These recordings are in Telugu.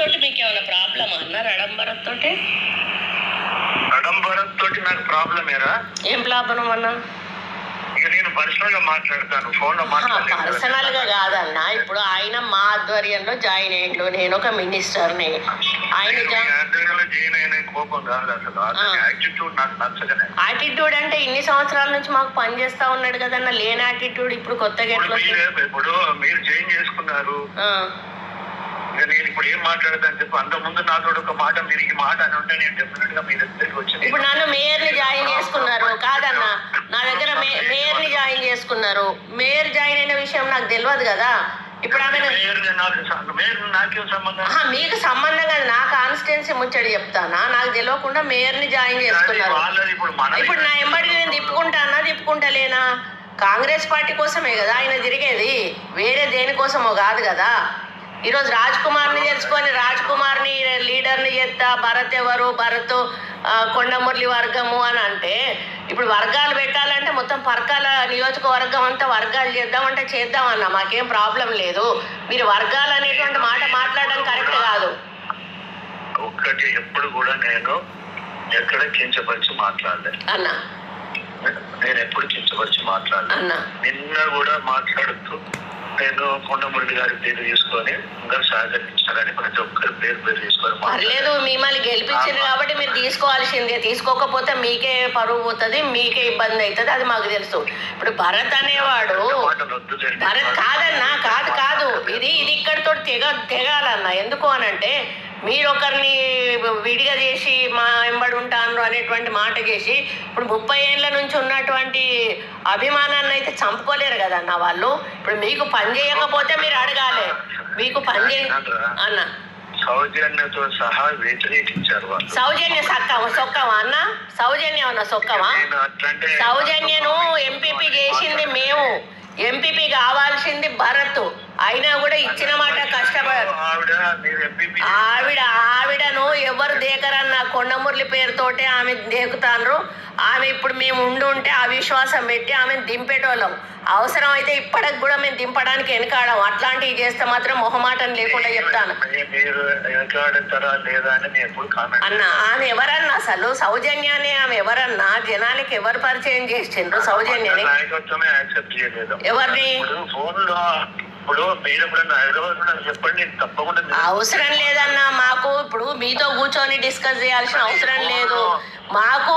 తోటి మీకు ఏమైనా ప్రాబ్లం అన్నారు రడం భరత్ తోటి నాకు ప్రాబ్లం ఏరా ఏం ప్రాబ్లం అన్నా? ఇక నేను పర్సనల్గా మాట్లాడతాను ఫోన్లో. పర్సనల్గా కాదన్నా. ఇప్పుడు ఆయన మా ఆధ్వర్యంలో జాయిన్ అయ్యిండు. నేను ఒక మినిస్టర్ని. ఆయన నేను మీ ఆధ్వర్యంలో జాయిన్ అయిన కోపం కాదు అసలు. యాటిట్యూడ్ నాకు యాటిట్యూడ్ అంటే ఇన్ని సంవత్సరాల నుంచి మాకు పని చేస్తా ఉన్నాడు కదన్నా. లేని యాటిట్యూడ్ ఇప్పుడు కొత్తగా ఎట్లా ఇప్పుడు మీరు జాయిన్ చేసుకున్నారు. ఇక నేను ఇప్పుడు ఏం మాట్లాడతాను చెప్పు అంత ముందు నాతో ఒక మాట మీరు ఈ మాట అని ఉంటే నేను డెఫినెట్గా మీ దగ్గరికి వచ్చి ఇప్పుడు నన్ను మేయర్ని జాయిన్ చేసుకున్నారు. కాదన్నా నా దగ్గర మేయర్ని జాయిన్ చేసుకున్నారు. మేయర్ జాయిన్ అయిన విషయం నాకు తెలియదు కదా. ఇప్పుడు ఆమె మీకు సంబంధం కాదు. నా కాన్స్టిట్యున్సీ ముచ్చడి చెప్తానా? నాకు తెలియకుండా మేయర్ని జాయిన్ కానీ చేసుకున్నారు. ఇప్పుడు నా ఎంబడి నేను తిప్పుకుంటానా తిప్పుకుంటలేనా? కాంగ్రెస్ పార్టీ కోసమే కదా ఆయన తిరిగేది. వేరే దేనికోసమో కాదు కదా. ఈరోజు రాజ్ కుమార్ని తెలుసుకొని రాజ్ కుమార్ని లీడర్ని చేస్తా భరత్ ఎవరు? భరత్ కొండమురళి వర్గము అని అంటే ఇప్పుడు వర్గాలు పెట్టాలంటే మొత్తం పరకాల నియోజకవర్గం అంతా వర్గాలు చేద్దామంటే చేద్దామన్నా మాకేం ప్రాబ్లం లేదు. మీరు వర్గాలు అనేటువంటి మాట మాట్లాడడం కరెక్ట్ కాదు. ఒక్కటి ఎప్పుడు కూడా నేను ఎక్కడ కించపరిచి మాట్లాడలేదు అన్న. నేను ఎప్పుడు కించపరిచి మాట్లాడలేదు అన్న. నిన్న కూడా మాట్లాడుతూ నేను కొండమురళి గారి పేరు తీసుకొని ఇంకా సహకరించాలని ప్రతి ఒక్కరి పేరు పేరు తీసుకొని పర్లేదు మిమ్మల్ని గెలిపించారు కాబట్టి మీరు తీసుకోవాల్సిందే. తీసుకోకపోతే మీకే పరువు పోతుంది మీకే ఇబ్బంది అవుతుంది అది మాకు తెలుసు. ఇప్పుడు భరత్ అనేవాడు. భరత్ కాదన్నా కాదు కాదు. ఇది ఇది ఇక్కడితో తెగ తెగాలన్న. ఎందుకు అనంటే మీరు ఒకరిని విడిగా చేసి మా వెంబడి ఉంటాను అనేటువంటి మాట చేసి ఇప్పుడు ముప్పై ఏళ్ళ నుంచి ఉన్నటువంటి అభిమానాన్ని అయితే చంపుకోలేరు కదన్న వాళ్ళు. ఇప్పుడు మీకు పని చేయకపోతే మీరు అడగాలి. మీకు పని చేయ అన్న. సౌజన్యతో సహా వ్యతిరేకించారు సౌజన్య సక్కవ సొక్కవా అన్న? సౌజన్యం అన్న సొక్కవా? సౌజన్యను ఎంపీపీ చేసింది మేము. ఎంపీపీ కావాల్సింది భరత్. అయినా కూడా ఇచ్చిన మాట కష్టపడ ఆవిడ ఆవిడను ఎవరు దేకరన్న కొండమురళి పేరుతోటే ఆమె దేకుతాండ్రు. ఆమె ఇప్పుడు మేము ఉండి ఉంటే అవిశ్వాసం పెట్టి ఆమెను దింపేటోళ్ళం. అవసరం అయితే ఇప్పటికి కూడా మేము దింపడానికి వెనకాడం. అట్లాంటివి చేస్తే మాత్రం మొహమాటం లేకుండా చెప్తాను. అన్న ఆమె ఎవరన్నా అసలు సౌజన్యాన్ని ఆమె ఎవరన్నా? జనానికి ఎవరు పరిచయం చేసిండ్రు సౌజన్యని? ఎవరిని? అవసరం లేదన్నా మాకు ఇప్పుడు మీతో కూర్చొని డిస్కస్ చేయాల్సిన అవసరం లేదు. మాకు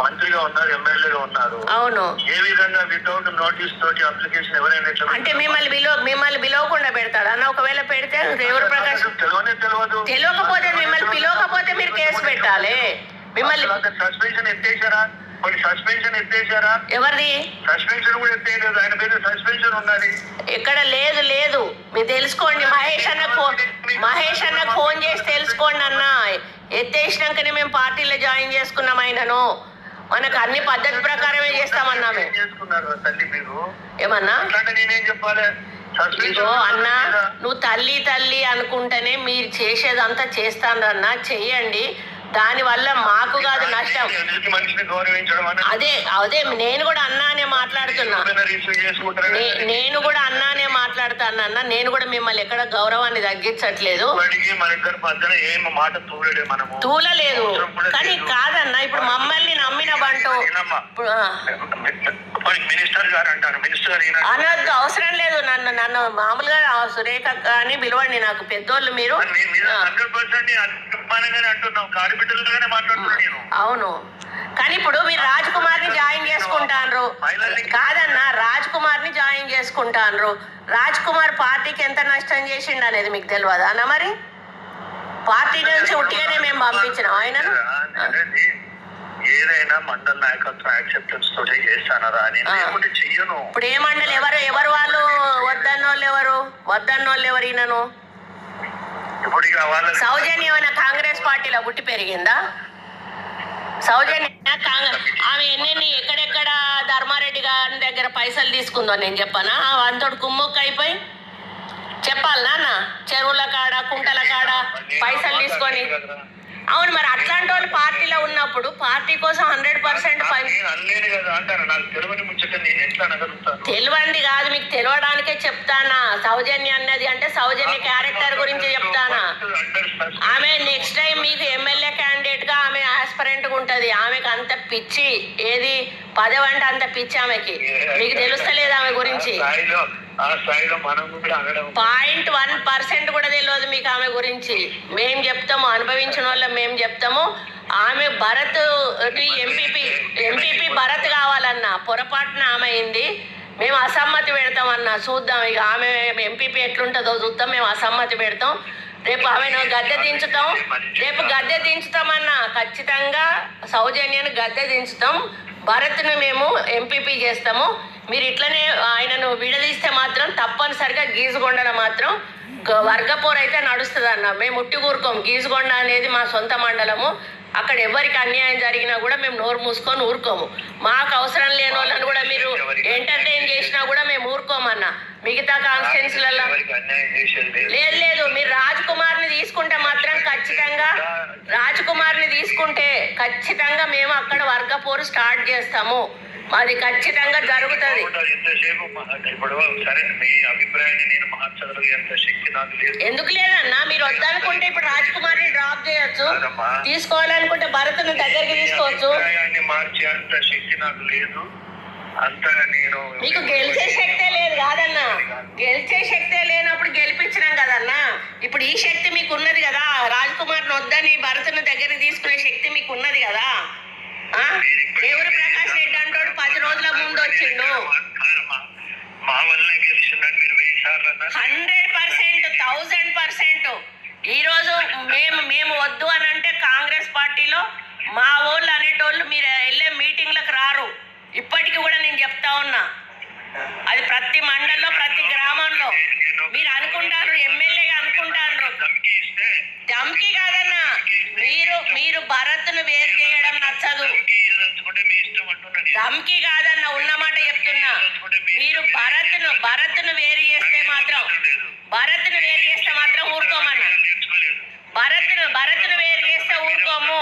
మంత్రిగా ఉన్నారు ఎమ్మెల్యేగా ఉన్నారు. అవును. ఏ విధంగా వితౌట్ నోటీస్ తోటి అప్లికేషన్ ఎవరైనా అంటే మిమ్మల్ని బిలో మిమ్మల్ని పిలవకుండా పెడతాడు? అన్న ఒకవేళ పెడితే రేవుల ప్రకాష్ తెలియనే తెలియదు. తెలియకపోతే మిమ్మల్ని పిలవకపోతే మీరు కేసు పెట్టాలి. మిమ్మల్ని సస్పెన్షన్ ఎత్తేసారా? కొన్ని సస్పెన్షన్ ఎత్తేసారా? ఎవరిది? సస్పెన్షన్ కూడా ఎత్తేయలేదు. ఆయన మీద సస్పెన్షన్ ఉన్నది. ఎక్కడ లేదు లేదు. మీరు తెలుసుకోండి. మహేష్ అన్నకు ఫోన్ మహేష్ అన్నకు ఫోన్ చేసి తెలుసుకోండి అన్న. ఎత్తేసినాకనే మేము పార్టీలో జాయిన్ చేసుకున్నాం ఆయనను. మనకు అన్ని పద్ధతి ప్రకారమే చేస్తామన్నా ఏమన్నా? ఇగో అన్న నువ్వు తల్లి తల్లి అనుకుంటేనే మీరు చేసేదంతా చేస్తానన్నా చెయ్యండి. దానివల్ల మాకు కాదు నష్టం. అదే అదే నేను కూడా అన్నానే మాట్లాడుతున్నా. నేను కూడా అన్నానే మాట్లాడుతాను అన్న నేను కూడా మిమ్మల్ని ఎక్కడ గౌరవాన్ని తగ్గించట్లేదు. తూలలేదు కానీ లేదు. కాదన్న ఇప్పుడు మమ్మల్ని నమ్మిన బంటు ఈయనమ్మా. ఇప్పుడు ఆ, పోనీ మినిస్టర్ గారు అంటారు. మినిస్టర్ గారు ఈయన అనొద్దు అవసరం లేదు నన్ను నన్ను మామూలుగా సురేఖ అని పిలవండి నాకు. పెద్దోళ్ళు మీరు. అవును. కానీ ఇప్పుడు మీరు రాజ్ కుమార్ని జాయిన్ చేసుకుంటాన్రు. కాదన్న రాజ్ కుమార్ని జాయిన్ చేసుకుంటాన్రు. రాజ్ కుమార్ పార్టీకి ఎంత నష్టం చేసిండు అనేది మీకు తెలియదా అన్న మరి? పార్టీ నుంచి ఉట్టిగానే మేము పంపించినాం. ఆయనను? అనేది ఏదైనా మండల నాయకత్వం యాక్సెప్టెన్స్ తోటే చేస్తానరా నేను ఆ. లేకుంటే చెయ్యను. ఇప్పుడు ఏ మండలి ఎవరు ఎవరు వాళ్ళు? వద్దన్నోళ్ళు ఎవరు? వద్దన్నోళ్ళు ఎవరు ఈయనను? ఇప్పుడు ఇక వాళ్ళ సౌజన్య ఏమైనా కాంగ్రెస్ పార్టీలో పుట్టి పెరిగిందా? సౌజన్య కాంగ్రెస్? ఆమె ఎన్నెన్ని ఎక్కడెక్కడ ధర్మారెడ్డి గారి దగ్గర పైసలు తీసుకుందో నేను చెప్పనా? అంతటి కుమ్ముక్క అయిపోయి? చెప్పాలి నాన్న. చెరువుల కాడ కుంటల కాడ పైసలు తీసుకొని. అవును మరి అట్లాంటి వాళ్ళు పార్టీలో ఉన్నప్పుడు పార్టీ కోసం హండ్రెడ్ పర్సెంట్ అనలేను కదా మీకు తెలియడానికే చెప్తానా? సౌజన్య అన్నది అంటే సౌజన్య క్యారెక్టర్ గురించి చెప్తానా? ఆమె నెక్స్ట్ టైం మీకు ఎమ్మెల్యే క్యాండిడేట్గా ఆమె ఆస్పరెంట్గా ఉంటది. ఆమెకు అంత పిచ్చి ఏది? పదవి అంటే అంత పిచ్చి ఆమెకి. మీకు తెలుస్తలేదు ఆమె స్థాయిలో ఆ స్థాయిలో మనం కూడా అనడం పాయింట్ వన్ పర్సెంట్ కూడా తెలియదు మీకు ఆమె గురించి. మేం చెప్తాము అనుభవించిన వాళ్ళం మేము చెప్తాము. ఆమె భరత్ ఎంపీపీ ఎంపీపీ భరత్ కావాలన్న పొరపాటున ఆమె అయింది. మేము అసమ్మతి పెడతామన్నా చూద్దాం. ఇక ఆమె ఎంపీపీ ఎట్లుంటుందో చూద్దాం. మేము అసమ్మతి పెడతాం. రేపు ఆమెను గద్దె దించుతాం. రేపు గద్దె దించుతామన్నా ఖచ్చితంగా సౌజన్యాన్ని గద్దె దించుతాం. భరత్ను మేము ఎంపీపీ చేస్తాము. మీరు ఇట్లనే ఆయనను విడదీస్తే మాత్రం తప్పనిసరిగా గీజుగొండన మాత్రం వర్గపోరు అయితే నడుస్తుంది అన్న మేము ఉట్టి ఊరుకోం గీజుగొండ అనేది మా సొంత మండలము. అక్కడ ఎవరికి అన్యాయం జరిగినా కూడా మేము నోరు మూసుకొని ఊరుకోము. మాకు అవసరం లేని వాళ్ళని కూడా మీరు ఎంటర్టైన్ చేసినా కూడా మేము ఊరుకోమన్నా. మిగతా కాన్స్టిట్యున్సీలలో లేదు. లేదు మీరు రాజ్ కుమార్ని తీసుకుంటే మాత్రం ఖచ్చితంగా రాజ్ కుమార్ని తీసుకుంటే ఖచ్చితంగా మేము అక్కడ వర్గ పోరు స్టార్ట్ చేస్తాము. అది ఖచ్చితంగా జరుగుతుంది. ఎందుకు లేదన్నా? మీరు వద్దనుకుంటే ఇప్పుడు రాజ్ కుమార్ని డ్రాప్ చేయొచ్చు. తీసుకోవాలనుకుంటే భరత్ను దగ్గరికి తీసుకోవచ్చు. మార్చే అంత శక్తి నాకు లేదు. అంత నేను మీకు గెలిచే శక్తే లేదు కాదన్నా. గెలిచే శక్తే లేనప్పుడు గెలిపించినాం కదన్నా. ఇప్పుడు ఈ శక్తి మీకు ఉన్నది కదా. రాజ్ కుమార్ని వద్దని భరత్ను దగ్గరికి తీసుకునే శక్తి మీకు ఉన్నది కదా. ఆ? వచ్చిండు. మా వల్ల గెలిచిందని మీరు వెయ్యి సార్లు అన్నారు. Hundred percent thousand percent. ఈ రోజు మేము మేము వద్దు అని అంటే కాంగ్రెస్ పార్టీలో మా వాళ్ళు అనేటోళ్ళు మీరు వెళ్ళే మీటింగ్లకు రారు. ఇప్పటికీ కూడా నేను చెప్తా ఉన్నా. అది ప్రతి మండలంలో ప్రతి గ్రామంలో. మీరు అనుకుంటారు ఎమ్మెల్యేగా అనుకుంటారు. ధమ్కి కాదన్నా. మీరు మీరు భరత్ను వేరు చేయడం నచ్చదు. ధమ్కి ఇవ్వదలుచుకుంటే మీ ఇష్టం అంటున్నా నేను. దమ్కి కాదన్న ఉన్నమాట చెప్తున్నా మీరు భరత్ను భరత్ను వేరు చేస్తే మాత్రం భరత్ను వేరు చేస్తే మాత్రం ఊరుకోమన్నా. భరత్ను భరత్ను వేరు చేస్తే ఊరుకోము.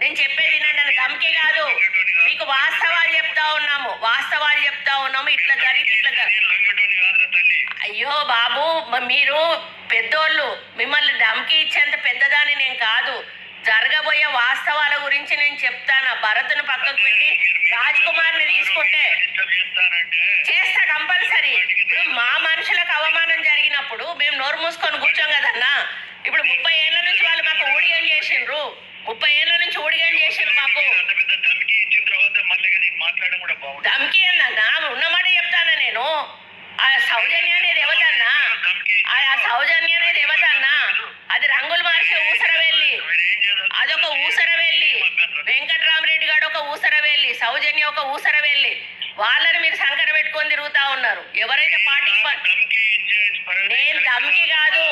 నేను చెప్పేది వినండి అని దమ్కి కాదు. మీకు వాస్తవాలు చెప్తా ఉన్నాము వాస్తవాలు చెప్తా ఉన్నాము. ఇట్లా జరిగింది ఇట్లా అయ్యో బాబు మీరు పెద్దోళ్ళు మిమ్మల్ని దమ్కి ఇచ్చేంత పెద్దదాన్ని నేను జరగబోయే వాస్తవాల గురించి నేను చెప్తాను. భరత్ను పక్కకు పెట్టి రాజ్ కుమార్ని తీసుకుంటే చేస్తా కంపల్సరీ. ఇప్పుడు మా మనుషులకు అవమానం జరిగినప్పుడు మేము నోరు మూసుకొని కూర్చోం కదన్నా. ఇప్పుడు ముప్పై ఏళ్ళ నుంచి వాళ్ళు మాకు ఊడిగం చేసిండ్రు. ముప్పై ఏళ్ళ నుంచి ఊడిగం చేసిండ్రు మాకు. ధమ్కి ఇచ్చిన తర్వాత మళ్ళీ నేను మాట్లాడడం కూడా బాగుంటుంది దమ్కి అన్నా ఉన్నమాట చెప్తానా నేను? ఆ సౌజన్య అనేది ఎవతన్నా ఆ సౌజన్య అనేది ఎవతన్నా అది రంగులు మార్చే ఊసర వెళ్ళి అదొక ఊసర వెళ్ళి వెంకట్రామరెడ్డి గారు ఒక ఊసర వెళ్ళి సౌజన్య ఒక ఊసర వెళ్ళి వాళ్ళని మీరు సంకర పెట్టుకొని తిరుగుతా ఉన్నారు. ఎవరైతే పార్టీకి నేను దమ్కి కాదు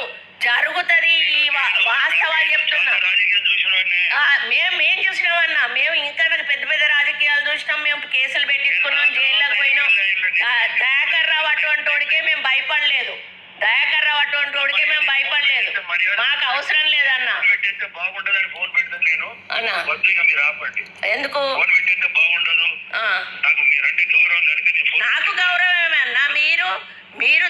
జరుగుతుంది ఈ వా- వాస్తవాలు చెప్తున్నా. మేము మేము చూసినామన్నా మేము ఇంకా నాకు పెద్ద పెద్ద రాజకీయాలు చూసినాం. మేము కేసులు పెట్టించుకున్నాం జైల్లోకి పోయినాం. దయాకర్ రావు అటువంటి వాడికే మేము భయపడలేదు. దయాకర్ రావు అటువంటి వాడికే మేము భయపడలేదు. మాకు అవసరం లేదన్న. పెట్టేస్తే బాగుండదని ఫోన్ పెడతాను నేను. అన్నా వద్దు ఇక మీరు ఆపండి. ఎందుకు? ఫోన్ పెట్టేస్తే బాగుండదు? ఆ, నాకు మీరంటే గౌరవం ఫోన్ నాకు గౌరవమే అన్న. మీరు మీరు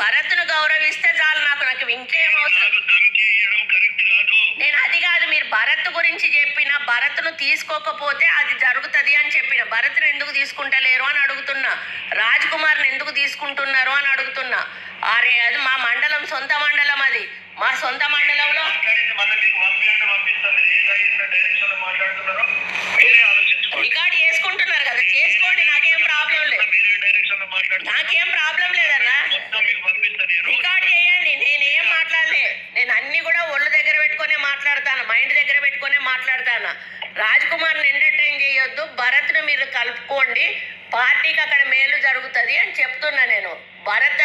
భరత్ను గౌరవిస్తే చాలు నాకు నాకు ఇంకేం అవసరం నాకు ధమ్కి ఇవ్వడం కరెక్ట్ కాదు నేను అది కాదు మీరు భరత్ గురించి చెప్పిన భరత్ను తీసుకోకపోతే అది జరుగుతుంది అని చెప్పిన భరత్ను ఎందుకు తీసుకుంటలేరు అని అడుగుతున్నా రాజ్ కుమార్ని ఎందుకు తీసుకుంటున్నారు అని అడుగుతున్నా. అరే అది మా మండలం సొంత మండలం అది. మా సొంత మండలంలో రికార్డ్ చేసుకుంటున్నారు కదా చేసుకోండి నాకేం ప్రాబ్లం లేదు. నాకేం ప్రాబ్లం లేదన్నా మొత్తం మీకు పంపిస్తాను నేను రికార్డ్ చేయండి నేనేం మాట్లాడలే నేను అన్ని కూడా ఒళ్ళు దగ్గర పెట్టుకునే మాట్లాడతాను మైండ్ దగ్గర పెట్టుకునే మాట్లాడతాను? రాజ్ కుమార్ని ఎంటర్టైన్ చేయొద్దు భరత్ను మీరు కలుపుకోండి పార్టీకి అక్కడ మేలు జరుగుతుంది అని చెప్తున్నా నేను. భరత్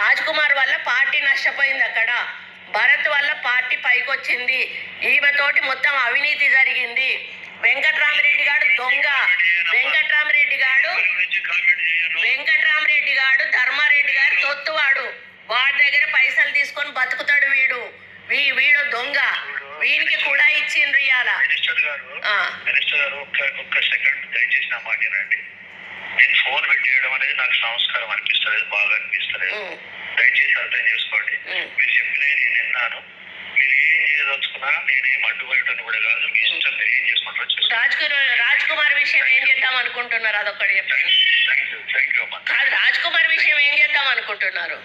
రాజ్ కుమార్ వల్ల పార్టీ నష్టపోయింది అక్కడ. భరత్ వల్ల పార్టీ పైకొచ్చింది. ఈమెతోటి మొత్తం అవినీతి జరిగింది. వెంకట్రామరెడ్డి గారు దొంగ. వెంకట్రామరెడ్డి గారు వెంకట్రామరెడ్డి గారు ధర్మారెడ్డి గారు తొత్తువాడు. వాడి దగ్గర పైసలు తీసుకొని బతుకుతాడు వీడు. వీ వీడు దొంగ. వీనికి కూడా ఇచ్చిండ్రు ఇవాళ మినిస్టర్ గారు. మినిస్టర్ గారు ఒక్క ఒక్క సెకండ్ దయచేసి నా మాట వినండి. నేను ఫోన్ పెట్టేయడం అనేది నాకు సంస్కారం అనిపిస్తలేదు బాగా అనిపిస్తలేదు. దయచేసి అర్థం చేసుకోండి. మీరు చెప్పిన నేను విన్నాను. మీరు ఏం చేయదలుచుకున్నా నేనేం అడ్డుపడటం కూడా కాదు మీ ఇష్టం మీరు ఏం చేసుకుంటారో రాజ్ కుమార్ రాజ్ కుమార్ విషయం ఏం చేద్దాం అనుకుంటున్నారు? అదొక్కటి చెప్పండి. థ్యాంక్ యూ థ్యాంక్ యూ అమ్మా. రాజ్ కుమార్ విషయం ఏం చేద్దాం అనుకుంటున్నారు?